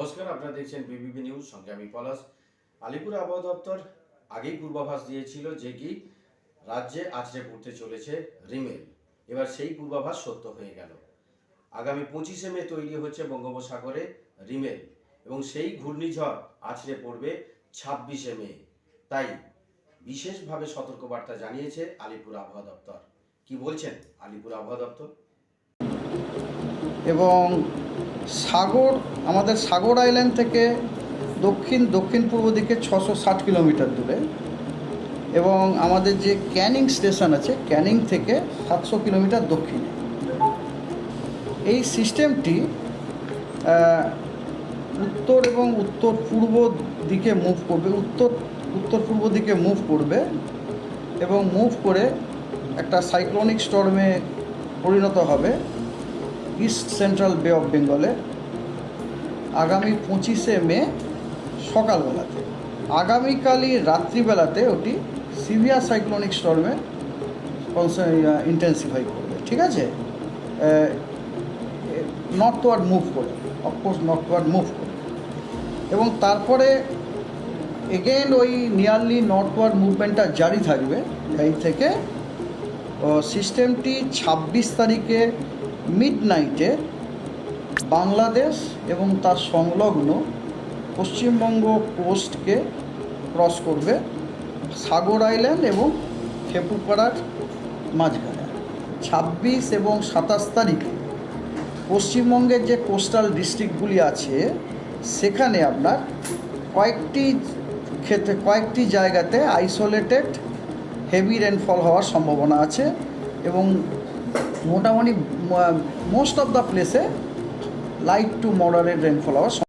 নমস্কার, আপনারা দেখছেন বিবিবি নিউজ। সঙ্গে আমি পলাশ। আলিপুর আবহাওয়া দপ্তর আগেই পূর্বাভাস দিয়েছিল যে কি, রাজ্যে আছড়ে পড়তে চলেছে রিমেল। এবার সেই পূর্বাভাস সত্য হয়ে গেল। আগামী পঁচিশে মে তৈরি হচ্ছে বঙ্গোপসাগরে রিমেল এবং সেই ঘূর্ণিঝড় আছড়ে পড়বে ছাব্বিশে মে। তাই বিশেষভাবে সতর্কবার্তা জানিয়েছে আলিপুর আবহাওয়া দপ্তর। কি বলছেন আলিপুর আবহাওয়া দপ্তর? এবং সাগর, আমাদের সাগর আইল্যান্ড থেকে দক্ষিণ দক্ষিণ পূর্ব দিকে ছশো ষাট কিলোমিটার দূরে। এবং আমাদের যে ক্যানিং স্টেশন আছে, ক্যানিং থেকে সাতশো কিলোমিটার দক্ষিণে। এই সিস্টেমটি উত্তর এবং উত্তর পূর্ব দিকে মুভ করবে, উত্তর উত্তর পূর্ব দিকে মুভ করবে এবং মুভ করে একটা সাইক্লোনিক স্টর্মে পরিণত হবে। ইস্ট সেন্ট্রাল বে অফ বেঙ্গলে আগামী পঁচিশে মে সকালবেলাতে। আগামীকালই রাত্রিবেলাতে ওটি সিভিয়ার সাইক্লোনিক স্টর্মে ইন্টেন্সিফাই করবে, ঠিক আছে? নর্থওয়ার্ড মুভ করে অফকোর্স নর্থওয়ার্ড মুভ করে এবং তারপরে এগেন ওই নিয়ারলি নর্থওয়ার্ড মুভমেন্টটা জারি থাকবে, এই থেকে সিস্টেমটি ছাব্বিশ তারিখে মিড নাইটে বাংলাদেশ এবং তার সংলগ্ন পশ্চিমবঙ্গ কোস্টকে ক্রস করবে সাগর আইল্যান্ড এবং খেপুপাড়ার মাঝখানে। ছাব্বিশ এবং সাতাশ তারিখে পশ্চিমবঙ্গের যে কোস্টাল ডিস্ট্রিক্টগুলি আছে, সেখানে আপনার কয়েকটি ক্ষেত্রে, কয়েকটি জায়গাতে আইসোলেটেড হেভি রেনফল হওয়ার সম্ভাবনা আছে এবং মোটামুটি মোস্ট অফ দ্য প্লেসে লাইট টু মডারেট রেনফল হওয়ার